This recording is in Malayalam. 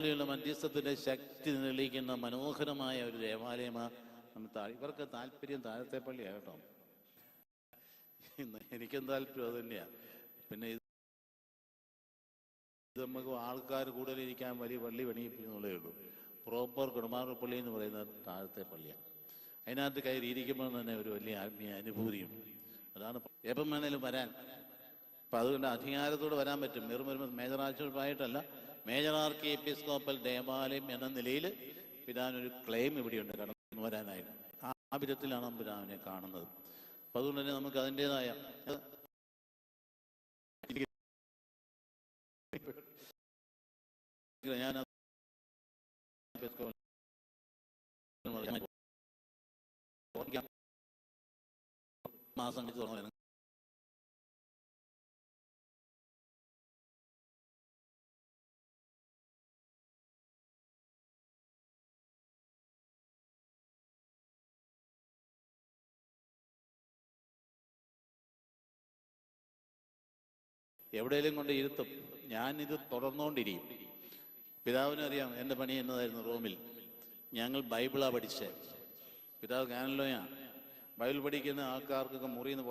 ുള്ള മധ്യസ്ഥത്തിന്റെ ശക്തി തെളിയിക്കുന്ന മനോഹരമായ ഒരു ദേവാലയമാണ് ഇവർക്ക് താല്പര്യം താഴത്തെ പള്ളിയാണ് കേട്ടോ. എനിക്കും താല്പര്യം അത് തന്നെയാണ് പിന്നെ ഇത് നമുക്ക് ആൾക്കാർ കൂടുതലിരിക്കാൻ വലിയ പള്ളി പണിയിപ്പിക്കുന്നുള്ളേ ഉള്ളൂ. പ്രോപ്പർ കുടുംബാർഗ പള്ളി എന്ന് പറയുന്ന താഴത്തെ പള്ളിയാണ് അതിനകത്ത് കയറി ഇരിക്കുമ്പോൾ തന്നെ ഒരു വലിയ ആത്മീയ അനുഭൂതിയും. അതാണ് എപ്പം വേണേലും വരാൻ. അപ്പം അതുകൊണ്ട് അധികാരത്തോട് വരാൻ പറ്റും. വെറും വരുമ്പോൾ മേജർ മേജർ ആർക്കി എപ്പിസ്കോപ്പൽ ദേവാലയം എന്ന നിലയിൽ പിതാവിനൊരു ക്ലെയിം ഇവിടെയുണ്ട്. കടന്നു വരാനായിട്ട്. ആ വിധത്തിലാണ് പിതാവിനെ കാണുന്നത്. അപ്പം അതുകൊണ്ട് തന്നെ നമുക്ക് അതിന്റെതായ ഞാൻ മാസം എവിടെയെങ്കിലും കൊണ്ട് ഇരുത്തും. ഞാനിത് തുടർന്നുകൊണ്ടിരിക്കും. പിതാവിനറിയാം എന്റെ പണി എന്നതായിരുന്നു റൂമിൽ. ഞങ്ങൾ ബൈബിളാണ് പഠിച്ചത്. പിതാവ് കാനലോയാണ്. ബൈബിൾ പഠിക്കുന്ന ആൾക്കാർക്കൊക്കെ മുറിയിൽ നിന്ന്